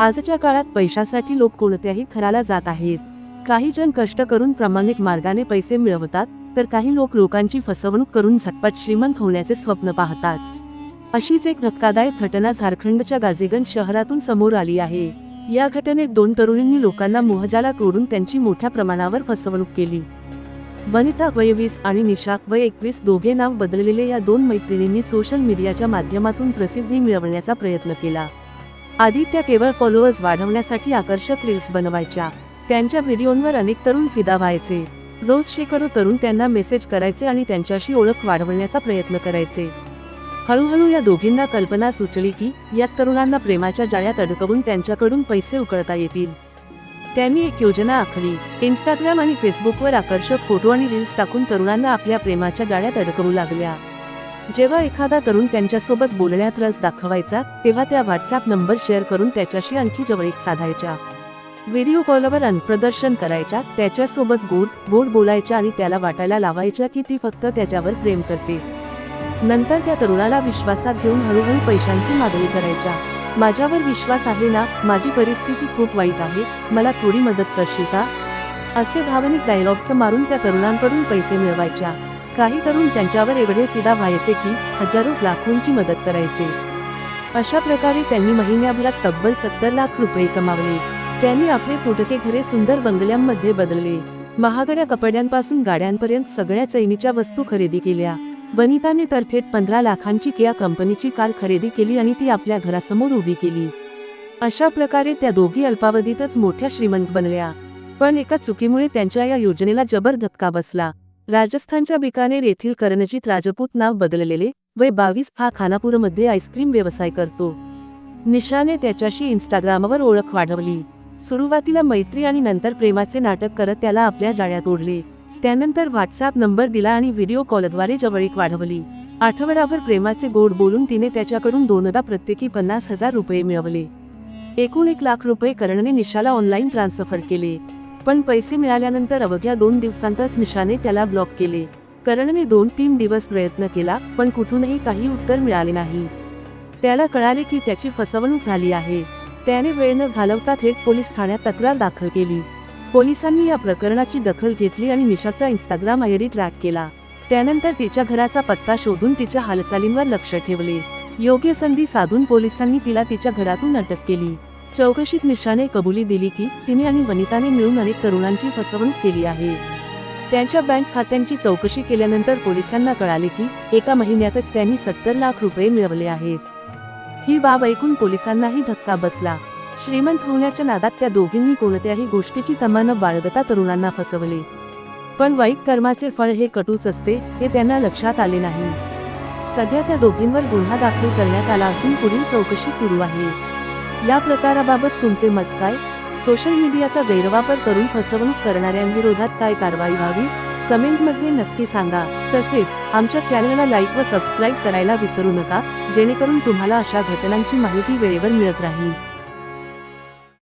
आजच्या काळात पैशासाठी लोक कोणत्याही थराला जात आहेत. काही जण कष्ट करून प्रामाणिक मार्गाने पैसे मिळवतात तर काही लोक लोकांची फसवणूक करून झटपट श्रीमंत होण्याचे स्वप्न पाहतात. अशीच एक धक्कादायक घटना झारखंडच्या गाझीगंज शहरातून समोर आली आहे. या घटनेत दोन तरुणींनी लोकांना मोहजाला तोडून त्यांची मोठ्या प्रमाणावर फसवणूक केली. वनिता वय वीस आणि निशा वय एकवीस दोघे नाव बदललेले या दोन मैत्रिणींनी सोशल मीडियाच्या माध्यमातून प्रसिद्धी मिळवण्याचा प्रयत्न केला. आधी त्या केवळ फॉलोअर्स वाढवण्यासाठी आकर्षक रील्स बनवायच्या. त्यांच्या व्हिडिओंवर अनेक तरुण फिदा व्हायचे. रोज शेकडो तरुण त्यांना मेसेज करायचे आणि त्यांच्याशी ओळख वाढवण्याचा प्रयत्न करायचे. हळूहळू या दोघींना कल्पना सुचली की याच तरुणांना प्रेमाच्या जाळ्यात अडकवून त्यांच्याकडून पैसे उकळता येतील. त्यांनी एक योजना आखली. इंस्टाग्राम आणि फेसबुकवर आकर्षक फोटो आणि रील्स टाकून तरुणांना आपल्या प्रेमाच्या जाळ्यात अडकवू लागल्या. जेव्हा एखादा तरुण त्यांच्यासोबत बोलण्यात रस दाखवायचा तेव्हा त्या व्हॉट्सअप नंबर शेअर करून त्याच्याशी आणखी जवळीक साधायच्या. व्हिडिओ कॉलवर अनप्रदर्शन करायच्या त्याच्यासोबत गोड गोड बोलायच्या आणि त्याला वाटायला लावायच्या की ती फक्त त्याच्यावर प्रेम करते. नंतर त्या तरुणाला विश्वासात घेऊन हळूहळू पैशांची मागणी करायच्या. माझ्यावर विश्वास आहे ना? माझी परिस्थिती खूप वाईट आहे. मला थोडी मदत करशील का? असे भावनिक डायलॉग्स मारून त्या तरुणांकडून पैसे मिळवायच्या. काही तरुण त्यांच्यावर एवढे फिदा व्हायचे की हजारो लाखोंची मदत करायचे. अशा प्रकारे त्यांनी महिन्याभरात तब्बल सत्तर लाख रुपये कमावले. त्यांनी आपले तुटके घरे सुंदर बंगल्यांमध्ये बदलले. महागड्या कपड्यांपासून गाड्यांपर्यंत सगळ्या चैनीच्या वस्तू खरेदी केल्या. वनिताने तर थेट पंधरा लाखांची किया कंपनीची कार खरेदी केली आणि ती आपल्या घरासमोर उभी केली. अशा प्रकारे त्या दोघी अल्पावधीतच मोठ्या श्रीमंत बनल्या. पण एका चुकीमुळे त्यांच्या या योजनेला जबर धक्का बसला. राजस्थानच्या बिकानेर येथील करणजीत राजपूत नाव बदललेले वय बावीस हा खानापूरमध्ये आईस्क्रीम व्यवसाय करतो. निशाने त्याच्याशी इन्स्टाग्रामवर ओळख वाढवली. सुरुवातीला मैत्री आणि नंतर प्रेमाचे नाटक करत त्याला आपल्या जाळ्यात ओढले. त्यानंतर व्हॉट्सअप नंबर दिला आणि व्हिडिओ कॉलद्वारे जवळीक वाढवली. आठवड्याभर प्रेमाचे गोड बोलून तिने त्याच्याकडून दोनदा प्रत्येकी पन्नास हजार रुपये मिळवले. एकूण एक लाख रुपये करणने निशाला ऑनलाईन ट्रान्सफर केले. पण पैसे मिळाल्यानंतर अवघ्या दोन दिवसांतच निशाने त्याला ब्लॉक केले. करणने दोन तीन दिवस प्रयत्न केला पण कुठूनही काही उत्तर मिळाले नाही. त्याला कळाले की त्याची फसवणूक झाली आहे. त्याने वेळ न घालवता थेट पोलीस ठाण्यात तक्रार दाखल केली. पोलिसांनी या प्रकरणाची दखल घेतली आणि निशाचा इंस्टाग्राम आयडी ट्रॅक केला. त्यानंतर तिच्या घराचा पत्ता शोधून तिच्या हालचालींवर लक्ष ठेवले. योग्य संधी साधून पोलिसांनी तिला तिच्या घरातून अटक केली. चौकशीत निशाने कबुली दिली की तिने आणि वनिताने मिळून अनेक तरुणांची फसवणूक केली आहे. त्यांच्या बँक खात्यांची चौकशी केल्यानंतर पोलिसांना कळाले की एका महिन्यातच त्यांनी सत्तर लाख रुपये मिळवले आहेत. ही बाब ऐकून पोलिसांनाही धक्का बसला. श्रीमंत होण्याच्या नादात त्या दोघींनी कोणत्याही गोष्टीची तमा न बाळगता तरुणांना फसवले. पण वाईट कर्माचे फळ हे कटूच असते हे त्यांना लक्षात आले नाही. सध्या त्या दोघींवर गुन्हा दाखल करण्यात आला असून पुढील चौकशी सुरू आहे. या प्रकाराबाबत तुमचे मत काय? सोशल मीडियाचा गैरवापर करून फसवणूक करणाऱ्यांविरोधात काय कारवाई व्हावी? कमेंटमध्ये नक्की सांगा. तसेच आमच्या चॅनलला लाईक व सबस्क्राईब करायला विसरू नका जेणेकरून तुम्हाला अशा घटनांची माहिती वेळेवर मिळत राहील.